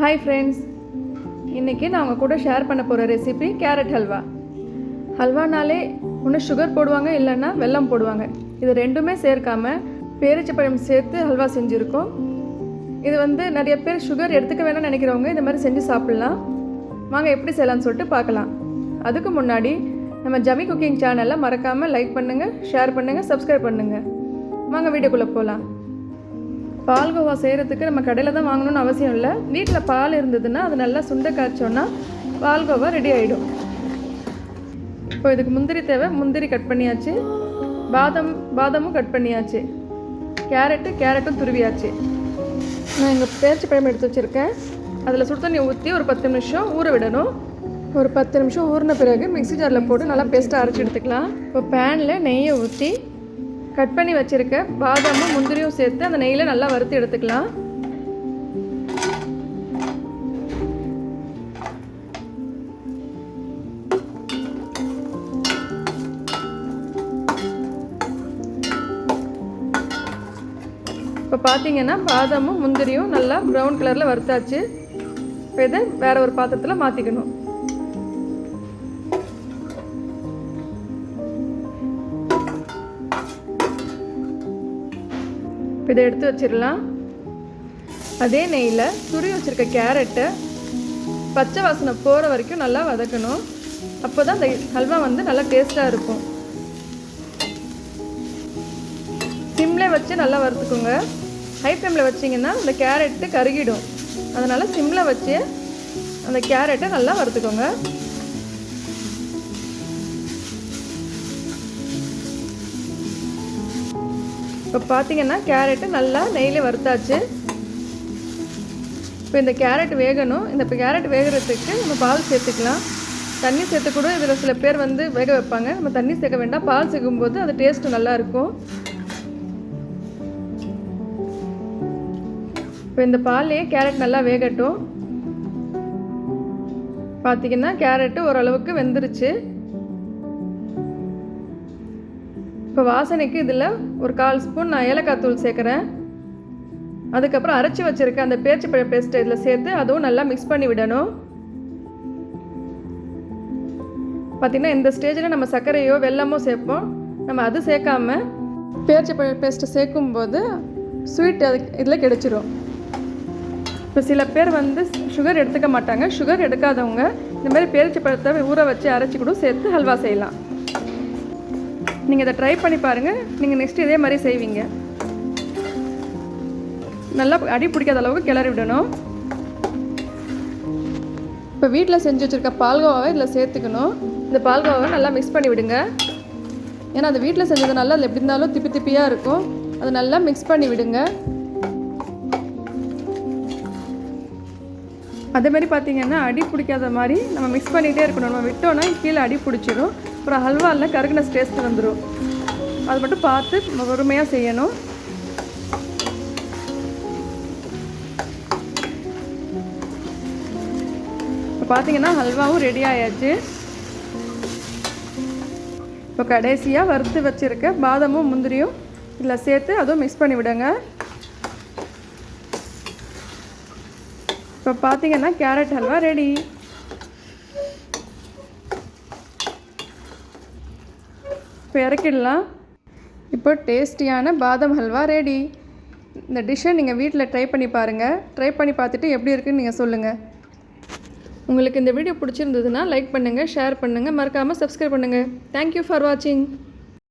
Hi friends இன்றைக்கி நான் உங்கள் கூட ஷேர் பண்ண போகிற ரெசிபி கேரட் ஹல்வா ஹல்வானாலே ஒன்று சுகர் போடுவாங்க இல்லைன்னா வெல்லம் போடுவாங்க. இது ரெண்டுமே சேர்க்காம பேரிச்சப்பழம் சேர்த்து ஹல்வா செஞ்சுருக்கோம். இது வந்து நிறைய பேர் சுகர் எடுத்துக்க வேணாம்னு நினைக்கிறவங்க இந்த மாதிரி செஞ்சு சாப்பிட்லாம். வாங்க எப்படி செய்யலாம்னு சொல்லிட்டு பார்க்கலாம். அதுக்கு முன்னாடி நம்ம ஜமி குக்கிங் சேனலில் மறக்காமல் லைக் பண்ணுங்கள் ஷேர் பண்ணுங்கள் சப்ஸ்கிரைப் பண்ணுங்கள் வாங்க வீடியோக்குள்ளே போகலாம் பால்கோவா செய்கிறதுக்கு நம்ம கடையில் தான் வாங்கணும்னு அவசியம் இல்லை. வீட்டில் பால் இருந்ததுன்னா அது நல்லா சுண்ட காய்ச்சோன்னா பால்கோவா ரெடி ஆகிடும் இப்போ இதுக்கு முந்திரி தேவை முந்திரி கட் பண்ணியாச்சு. பாதம் பாதமும் கட் பண்ணியாச்சு. கேரட்டு கேரட்டும் துருவியாச்சு. நான் இங்கே பேச்சு பழம் எடுத்து வச்சுருக்கேன். அதில் சுடு தண்ணி ஊற்றி ஒரு பத்து நிமிஷம் ஊற விடணும். ஒரு பத்து நிமிஷம் ஊறின பிறகு மிக்ஸி ஜாரில் போட்டு நல்லா பேஸ்ட்டாக அரைச்சி எடுத்துக்கலாம். இப்போ பேனில் நெய்யை ஊற்றி கட் பண்ணி வச்சுருக்க பாதாமும் முந்திரியும் சேர்த்து அந்த நெய்யில் நல்லா வறுத்து எடுத்துக்கலாம். இப்போ பார்த்தீங்கன்னா பாதாமும் முந்திரியும் நல்லா ப்ரௌன் கலரில் வறுத்தாச்சு. இப்போ இதை வேற ஒரு பாத்திரத்தில் மாற்றிக்கணும் இப்போ இதை எடுத்து வச்சிடலாம். அதே நெய்யில் துரி வச்சுருக்க கேரட்டை பச்சை வாசனை போகிற வரைக்கும் நல்லா வதக்கணும். அப்போ தான் அந்த ஹல்வா வந்து நல்லா டேஸ்ட்டாக இருக்கும். சிம்மில் வச்சு நல்லா வறுத்துக்கோங்க. ஹை ஃப்ளேமில் வச்சிங்கன்னா அந்த கேரட்டு கருகிடும். அதனால் சிம்மில் வச்சு அந்த கேரட்டை நல்லா வறுத்துக்கோங்க. இப்போ பார்த்தீங்கன்னா கேரட்டு நல்லா நெய்யில் வறுத்தாச்சு. இப்போ இந்த கேரட் வேகணும். இந்த இப்போ கேரட் வேகிறதுக்கு நம்ம பால் சேர்த்துக்கலாம். தண்ணி சேர்த்து கூட இதில் சில பேர் வந்து வேக வைப்பாங்க. நம்ம தண்ணி சேர்க்க வேண்டாம். பால் சேர்க்கும்போது அது டேஸ்ட்டு நல்லாயிருக்கும் இப்போ இந்த பால்லையே கேரட் நல்லா வேகட்டும். பார்த்தீங்கன்னா கேரட்டு ஓரளவுக்கு வெந்துருச்சு. இப்போ வாசனைக்கு இதில் ஒரு கால் ஸ்பூன் நான் ஏலக்காய் தூள் சேர்க்குறேன். அதுக்கப்புறம் அரைச்சி வச்சுருக்க அந்த பேச்சுப்பழ பேஸ்ட்டை இதில் சேர்த்து அதுவும் நல்லா மிக்ஸ் பண்ணி விடணும். பார்த்திங்கன்னா இந்த ஸ்டேஜில் நம்ம சர்க்கரையோ வெல்லமோ சேர்ப்போம். நம்ம அது சேர்க்காம பேரிச்சப்பழ பேஸ்ட்டை சேர்க்கும்போது ஸ்வீட் அது இதில் கிடச்சிரும். இப்போ சில பேர் வந்து சுகர் எடுத்துக்க மாட்டாங்க. சுகர் எடுக்காதவங்க இந்த மாதிரி பேரிச்சை பழத்தை ஊற வச்சு அரைச்சி கூட சேர்த்து ஹல்வா செய்யலாம். நீங்கள் இதை ட்ரை பண்ணி பாருங்கள் நீங்கள் நெக்ஸ்ட் இதே மாதிரி செய்வீங்க. நல்லா அடி பிடிக்காத அளவுக்கு கிளறி விடணும். இப்போ வீட்டில் செஞ்சு வச்சுருக்க பால்கோவாவை இதில் சேர்த்துக்கணும். இந்த பால்கோவாவை நல்லா மிக்ஸ் பண்ணி விடுங்க. ஏன்னா அது வீட்டில் செஞ்சதுனால அது எப்படி இருந்தாலும் திப்பி திப்பியாக இருக்கும். அதை நல்லா மிக்ஸ் பண்ணி விடுங்க. அதே மாதிரி பார்த்தீங்கன்னா அடி பிடிக்காத மாதிரி நம்ம மிக்ஸ் பண்ணிகிட்டே இருக்கணும். நம்ம விட்டோன்னா கீழே அடி பிடிச்சிரும். அப்புறம் ஹல்வாவில் கருகின டேஸ்ட் வந்துடும் அது மட்டும் பார்த்து பொறுமையாக செய்யணும். இப்போ பார்த்தீங்கன்னா ஹல்வாவும் ரெடி ஆயாச்சு. இப்போ கடைசியாக வறுத்து வச்சுருக்க பாதமும் முந்திரியும் இதில் சேர்த்து அதுவும் மிக்ஸ் பண்ணி விடுங்க. இப்போ பார்த்தீங்கன்னா கேரட் ஹல்வா ரெடி இப்போ இறக்கிடலாம். இப்போ டேஸ்டியான பாதம் ஹல்வா ரெடி இந்த டிஷ்ஷை நீங்கள் வீட்டில் ட்ரை பண்ணி பாருங்கள் ட்ரை பண்ணி பார்த்துட்டு எப்படி இருக்குன்னு நீங்கள் சொல்லுங்கள் உங்களுக்கு இந்த வீடியோ பிடிச்சிருந்ததுன்னா லைக் பண்ணுங்கள் ஷேர் பண்ணுங்கள் மறக்காமல் சப்ஸ்கிரைப் பண்ணுங்கள் தேங்க்யூ ஃபார் வாட்சிங்